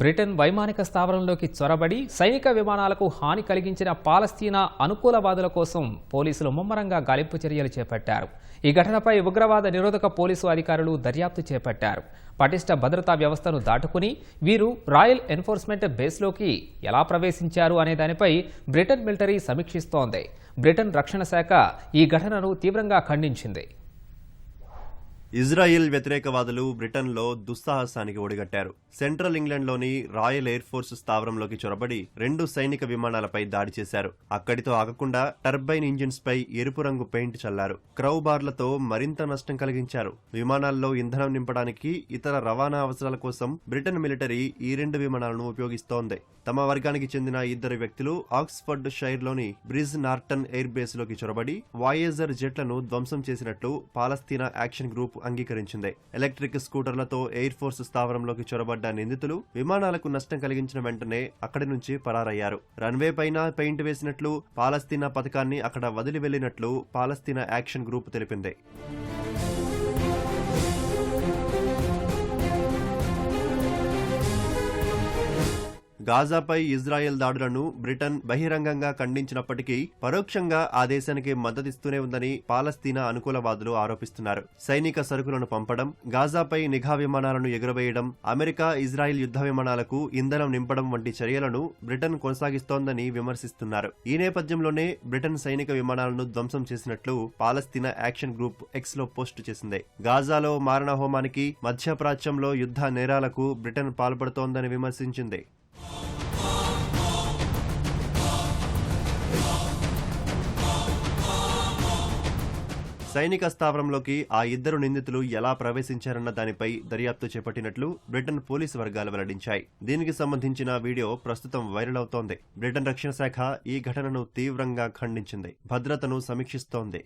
Britain వైమానిక స్థావరంలోకి చొరబడి సైనిక విమానాలకు హాని కలిగించిన పాలస్తీనా అనుకూలవాదుల కోసం పోలీసులు ముమ్మరంగా గాలింపు చర్యలు చేపట్టారు. ఈ ఘటనపై ఉగ్రవాద నిరోధక పోలీసు అధికారులు దర్యాప్తు చేపట్టారు. పటిష్ట భద్రతా వ్యవస్థను దాటుకుని వీరు రాయల్ ఎన్ఫోర్స్మెంట్ బేస్లోకి ఎలా ప్రవేశించారు అనే దానిపై బ్రిటన్ మిలిటరీ సమీక్షిస్తోంది. బ్రిటన్ రక్షణ శాఖ ఈ ఘటనను తీవ్రంగా ఖండించింది. ఇజ్రాయిల్ వ్యతిరేకవాదులు బ్రిటన్లో దుస్సాహసానికి ఒడిగట్టారు. సెంట్రల్ ఇంగ్లాండ్లోని రాయల్ ఎయిర్ ఫోర్స్ స్థావరంలోకి చొరబడి రెండు సైనిక విమానాలపై దాడి చేశారు. అక్కడితో ఆగకుండా టర్బైన్ ఇంజిన్స్ పై ఎరుపు రంగు పెయింట్ చల్లారు. క్రౌబార్లతో మరింత నష్టం కలిగించారు. విమానాల్లో ఇంధనం నింపడానికి ఇతర రవాణా అవసరాల కోసం బ్రిటన్ మిలిటరీ ఈ రెండు విమానాలను ఉపయోగిస్తోంది. తమ వర్గానికి చెందిన ఇద్దరు వ్యక్తులు ఆక్స్ఫర్డ్ షైర్లోని బ్రిజ్ నార్టన్ ఎయిర్ బేస్లోకి చొరబడి వాయేజర్ జెట్లను ధ్వంసం చేసినట్లు పాలస్తీనా యాక్షన్ గ్రూప్ అంగీకరించింది. ఎలక్ట్రిక్ స్కూటర్లతో ఎయిర్ ఫోర్స్ స్థావరంలోకి చొరబడ్డ నిందితులు విమానాలకు నష్టం కలిగించిన వెంటనే అక్కడి నుంచి పరారయ్యారు. రన్వే పైన పెయింట్ వేసినట్లు పాలస్తీనా పథకాన్ని అక్కడ వదిలి వెళ్ళినట్లు పాలస్తీనా యాక్షన్ గ్రూప్ తెలిపింది. గాజాపై ఇజ్రాయెల్ దాడులను బ్రిటన్ బహిరంగంగా ఖండించినప్పటికీ పరోక్షంగా ఆ దేశానికి మద్దతిస్తూనే ఉందని పాలస్తీనా అనుకూలవాదులు ఆరోపిస్తున్నారు. సైనిక సరుకులను పంపడం గాజాపై నిఘా విమానాలను ఎగురవేయడం అమెరికా ఇజ్రాయెల్ యుద్ధ విమానాలకు ఇంధనం నింపడం వంటి చర్యలను బ్రిటన్ కొనసాగిస్తోందని విమర్శిస్తున్నారు. ఈ నేపథ్యంలోనే బ్రిటన్ సైనిక విమానాలను ధ్వంసం చేసినట్లు పాలస్తీనా యాక్షన్ గ్రూప్ ఎక్స్లో పోస్ట్ చేసింది. గాజాలో మారణ హోమానికి మధ్యప్రాచ్యంలో యుద్ధ నేరాలకు బ్రిటన్ పాల్పడుతోందని విమర్శించింది. సైనిక స్థావరంలోకి ఆ ఇద్దరు నిందితులు ఎలా ప్రవేశించారన్న దానిపై దర్యాప్తు చేపట్టినట్లు బ్రిటన్ పోలీసు వర్గాలు వెల్లడించాయి. దీనికి సంబంధించిన వీడియో ప్రస్తుతం వైరల్ అవుతోంది. బ్రిటన్ రక్షణ శాఖ ఈ ఘటనను తీవ్రంగా ఖండించింది. భద్రతను సమీక్షిస్తోంది.